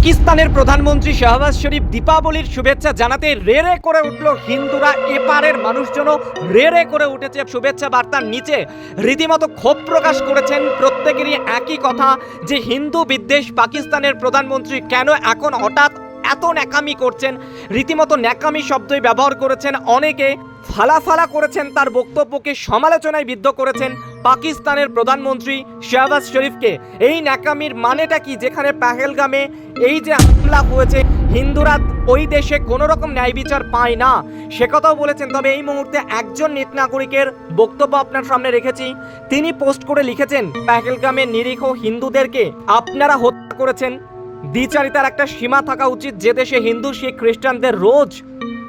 পাকিস্তানের প্রধানমন্ত্রী শাহবাজ শরীফ দীপাবলির শুভেচ্ছা জানাতে রে রে করে উঠল হিন্দুরা। এপারের মানুষজনও রে রে করে উঠেছে শুভেচ্ছা বার্তার নিচে। রীতিমতো ক্ষোভ প্রকাশ করেছেন প্রত্যেকেরই একই কথা যে হিন্দু বিদ্বেষ পাকিস্তানের প্রধানমন্ত্রী কেন এখন হঠাৎ এত ন্যাকামি করছেন? রীতিমতো ন্যাকামি শব্দই ব্যবহার করেছেন অনেকে। ফালাফালা করেছেন তার বক্তব্যকে সমালোচনায় বিদ্ধ করেছেন পাকিস্তানের প্রধানমন্ত্রী শাহবাজ শরীফকে। এই ন্যাকামির মানেটা কি? যেখানে পাহেলগামে এই যে হামলা হয়েছে, হিন্দুরা ওই দেশে কোনো রকম ন্যায় বিচার পায় না। সে কথাও বলেছেন, তবে এই মুহূর্তে একজন নেট নাগরিকের বক্তব্য আপনার সামনে রেখেছি। তিনি পোস্ট করে লিখেছেন, পাহেলগামে নিরীহ হিন্দুদেরকে আপনারা হত্যা করেছেন। দ্বিচারিতার একটা সীমা থাকা উচিত যে দেশে হিন্দু, শিখ, খ্রিস্টানদের রোজ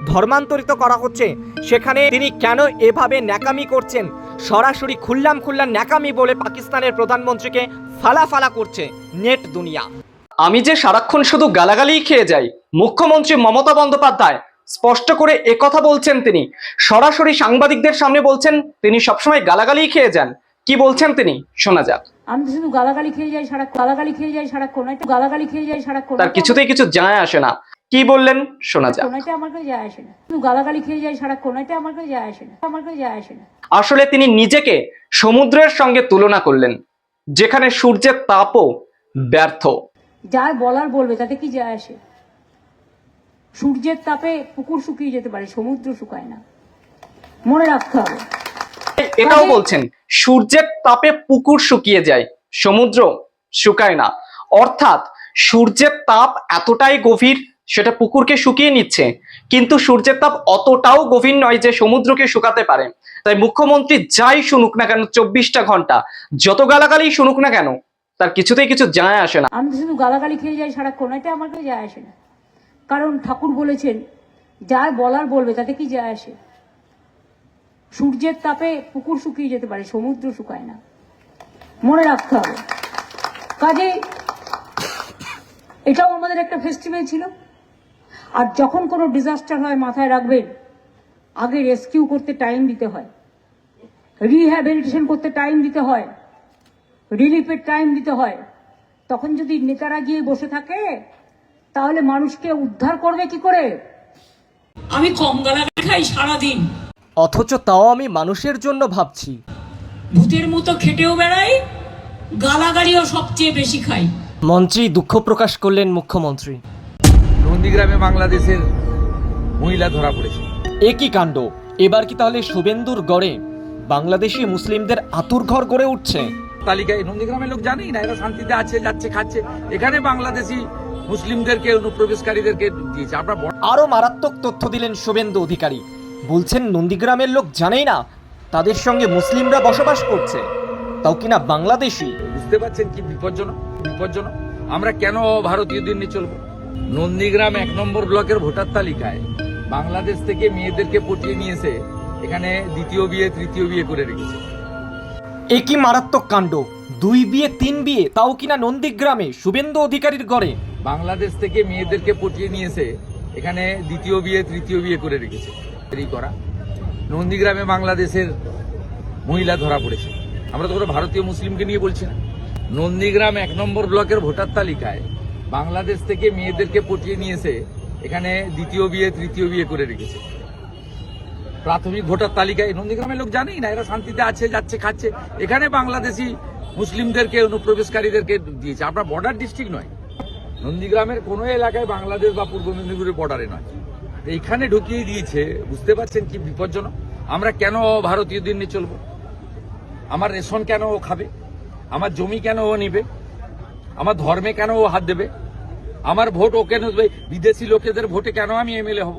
ধর্মান্তরিত করা হচ্ছে। সেখানে তিনি কেন এভাবে ন্যাকামি করছেন? সরাসরি খুল্লাম খুল্লাম ন্যাকামি বলে পাকিস্তানের প্রধানমন্ত্রীকে ফালাফালা করছে নেট দুনিয়া। আমি যে সারাক্ষণ শুধু গালাগালি খেয়ে যাই মুখ্যমন্ত্রী মমতা বন্দ্যোপাধ্যায় স্পষ্ট করে একথা বলছেন তিনি। সরাসরি সাংবাদিকদের সামনে বলছেন তিনি সবসময় গালাগালিই খেয়ে যান। কি বলছেন তিনি? শোনা যাক। আমি শুধু গালাগালি খেয়ে যাই সারা গালাগালি খেয়ে যাই সারাক্ষণ একটু গালাগালি খেয়ে যাই সারাক্ষণ। তার কিছুতেই কিছু যায় আসে না। কি বললেন? শোনা যাক। কোনাইতে আমার কাছে যায় আসে না। গালাগালি খেয়ে যাই সারা কোনাইতে আমার কাছে যায় আসে না। আমার কাছে যায় আসে না। আসলে তিনি নিজেকে সমুদ্রের সঙ্গে তুলনা করলেন যেখানে সূর্যের তাপও ব্যর্থ। যার বলার বলবে তাতে কি যায় আসে? সূর্যের তাপে পুকুর শুকিয়ে যেতে পারে সমুদ্র শুকায় না। মনে রাখতে হবে। এটাও বলছেন সূর্যের তাপে পুকুর শুকিয়ে যায় সমুদ্র শুকায় না। অর্থাৎ সূর্যের তাপ এতটাই গভীর সেটা পুকুরকে শুকিয়ে নিচ্ছে। কিন্তু সূর্যের তাপ অতটাও গভীর নয় যে সমুদ্রকে শুকাতে পারে। তাই মুখ্যমন্ত্রী যাই শুনুক না কেন চব্বিশটা ঘণ্টা, যত গালাগালি শুনুক না কেন, তার কিছুতেই কিছু যায় আসে না। আমি শুধু গালাগালি খেয়ে যাই সারা কোনাইতে আমার কাছে যায় আসে না। কারণ ঠাকুর বলেছেন যার বলার বলবে তাতে কি যায় আসে? সূর্যের তাপে পুকুর শুকিয়ে যেতে পারে, সমুদ্র শুকায় না। মনে রাখতে হবে। কাজে এটাও আমাদের একটা ফেস্টিভ্যাল ছিল। আর যখন কোনো ডিজাস্টার হয় মাথায় রাখবেন আগে রেস্কিউ করতে টাইম দিতে হয়। রিহ্যাবিলিটেশন করতে টাইম দিতে হয়। রিলিফের টাইম দিতে হয়। তখন যদি নেতারা গিয়ে বসে থাকে তাহলে মানুষকে উদ্ধার করবে কি করে? আমি কম গালাগালি খাই সারাদিন। অথচ তাও আমি মানুষের জন্য ভাবছি। ভূতের মতো খেটেও বেড়াই গালাগালিও সবচেয়ে বেশি খাই। মন্ত্রী দুঃখ প্রকাশ করলেন মুখ্যমন্ত্রী। নন্দীগ্রামে বাংলাদেশের মহিলা ধরা পড়েছে। একই কাণ্ড। এবার কি তাহলে শুভেন্দুর গড়ে বাংলাদেশি মুসলিমদের আতুর ঘর গড়ে উঠছে? তালিকায় নন্দীগ্রামের লোক জানেই না এরা শান্তিতে আছে যাচ্ছে খাচ্ছে। এখানে বাংলাদেশি মুসলিমদেরকে অনুপ্রবেশকারীদেরকে দিয়েছে। আমরা আরও মারাত্মক তথ্য দিলেন শুভেন্দু অধিকারী। বলছেন নন্দীগ্রামের লোক জানেই না তাদের সঙ্গে মুসলিমরা বসবাস করছে। তাও কিনা বাংলাদেশি? বুঝতে পারছেন কি বিপজ্জনক? বিপজ্জনক? আমরা কেন ভারতীয়দের নিয়ে চলবো? নন্দীগ্রাম এক নম্বর ব্লকের ভোটার তালিকায় বাংলাদেশ থেকে মেয়েদেরকে পটিয়ে নিয়েছে এখানে দ্বিতীয় বিয়ে তৃতীয় বিয়ে করে রেখেছে। একই মারাত্মক কাণ্ড দুই বিয়ে তিন বিয়ে তাও কিনা নন্দীগ্রামে শুভেন্দু অধিকারীর গড়ে বাংলাদেশ থেকে মেয়েদেরকে পটিয়ে নিয়েছে এখানে দ্বিতীয় বিয়ে তৃতীয় বিয়ে করে রেখেছে। করা। নন্দীগ্রামে বাংলাদেশের মহিলা ধরা পড়েছে। আমরা তো কোনো ভারতীয় মুসলিমকে নিয়ে বলছি না। নন্দীগ্রাম এক নম্বর ব্লকের ভোটার তালিকায় বাংলাদেশ থেকে মেয়েদেরকে পটিয়ে নিয়েছে, এখানে দ্বিতীয় বিয়ে, তৃতীয় বিয়ে করে রেখেছে। প্রাথমিক ভোটার তালিকায় নন্দীগ্রামের লোক জানেই না, এরা শান্তিতে আছে, যাচ্ছে, খাচ্ছে। এখানে বাংলাদেশি মুসলিমদেরকে, অনুপ্রবেশকারীদেরকে দিয়েছে। আমরা বর্ডার ডিস্ট্রিক্ট নয়। নন্দীগ্রামের কোনো এলাকায় বাংলাদেশ বা পূর্ব মেদিনীপুরের বর্ডারে নয়। এইখানে ঢুকিয়ে দিয়েছে, বুঝতে পারছেন কি বিপজ্জনক? আমরা কেন ভারতীয়দের নিয়ে চলবো? আমার রেশন কেন ও খাবে? আমার জমি কেন ও নেবে? আমার ধর্মে কেন ও হাত দেবে? আমার ভোট ও কেন বিদেশি লোকেদের ভোটে কেন আমি এমএলএ হব?